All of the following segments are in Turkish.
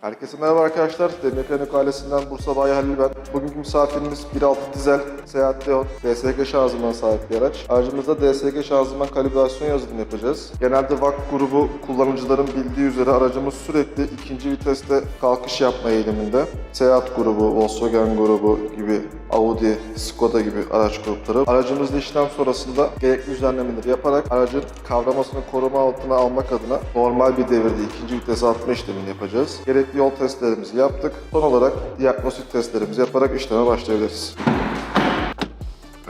Herkese merhaba arkadaşlar. Demir ailesinden Bursa Bayi Halil ben. Bugünkü misafirimiz 1.6 dizel Seat Leon DSG şanzıman sahip bir araç. Aracımızda DSG şanzıman kalibrasyon yazılımı yapacağız. Genelde VAK grubu kullanıcıların bildiği üzere aracımız sürekli ikinci viteste kalkış yapma eğiliminde. Seat grubu, Volkswagen grubu gibi Audi, Skoda gibi araç grupları. Aracımızda işlem sonrasında gerekli düzenlemeleri yaparak aracın kavramasını koruma altına almak adına normal bir devirde ikinci vitese atma işlemini yapacağız. Gerekli yol testlerimizi yaptık. Son olarak diagnostik testlerimizi yaparak işleme başlayabiliriz.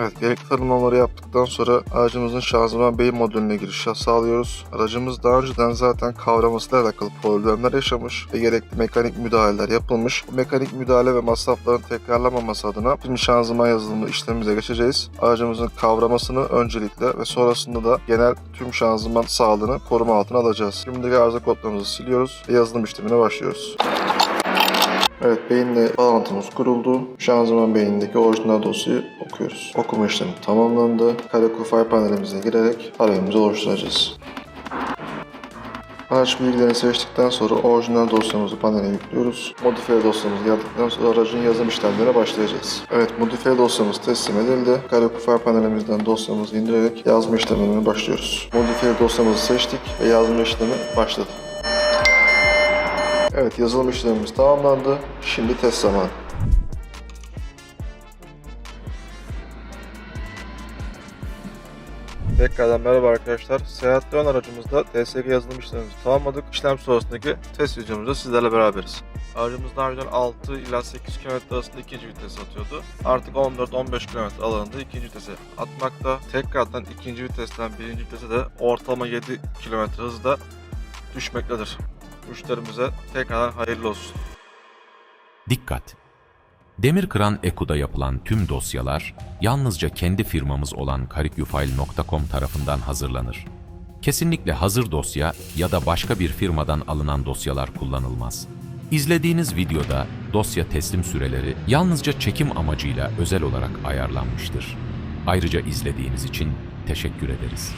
Evet, gerekli tanımlamaları yaptıktan sonra aracımızın şanzıman beyin modülüne giriş sağlıyoruz. Aracımız daha önceden zaten kavramasıyla alakalı problemler yaşamış ve gerekli mekanik müdahaleler yapılmış. Bu mekanik müdahale ve masrafların tekrarlamaması adına şimdi şanzıman yazılımı işlemimize geçeceğiz. Aracımızın kavramasını öncelikle ve sonrasında da genel tüm şanzıman sağlığını koruma altına alacağız. Şimdi arıza kodlarımızı siliyoruz ve yazılım işlemine başlıyoruz. Evet, beyinle bağlantımız kuruldu. Şanzıman beyindeki orijinal dosyayı okuyoruz. Okuma işlemi tamamlandı. Karaku file panelimize girerek arayımızı oluşturacağız. Araç bilgilerini seçtikten sonra orijinal dosyamızı panele yüklüyoruz. Modifiye dosyamız geldikten sonra aracın yazım işlemlerine başlayacağız. Evet, modifiye dosyamız teslim edildi. Karaku file panelimizden dosyamızı indirerek yazma işlemlerine başlıyoruz. Modifiye dosyamızı seçtik ve yazma işlemi başladı. Evet yazılım işlemimiz tamamlandı. Şimdi test zamanı. Tekrardan merhaba arkadaşlar. Seyahat Leon aracımızda DSG yazılım işlemimizi tamamladık. İşlem sonrasındaki test videomuzda sizlerle beraberiz. Aracımız daha önceden 6 ila 8 km arasında ikinci vites atıyordu. Artık 14-15 km alanında ikinci vitese atmakta. Tekrardan ikinci vitesten birinci vitese de ortalama 7 km hızda düşmektedir. Müşterimize tekrardan hayırlı olsun. Dikkat! Demirkıran Eku'da yapılan tüm dosyalar yalnızca kendi firmamız olan karikyufile.com tarafından hazırlanır. Kesinlikle hazır dosya ya da başka bir firmadan alınan dosyalar kullanılmaz. İzlediğiniz videoda dosya teslim süreleri yalnızca çekim amacıyla özel olarak ayarlanmıştır. Ayrıca izlediğiniz için teşekkür ederiz.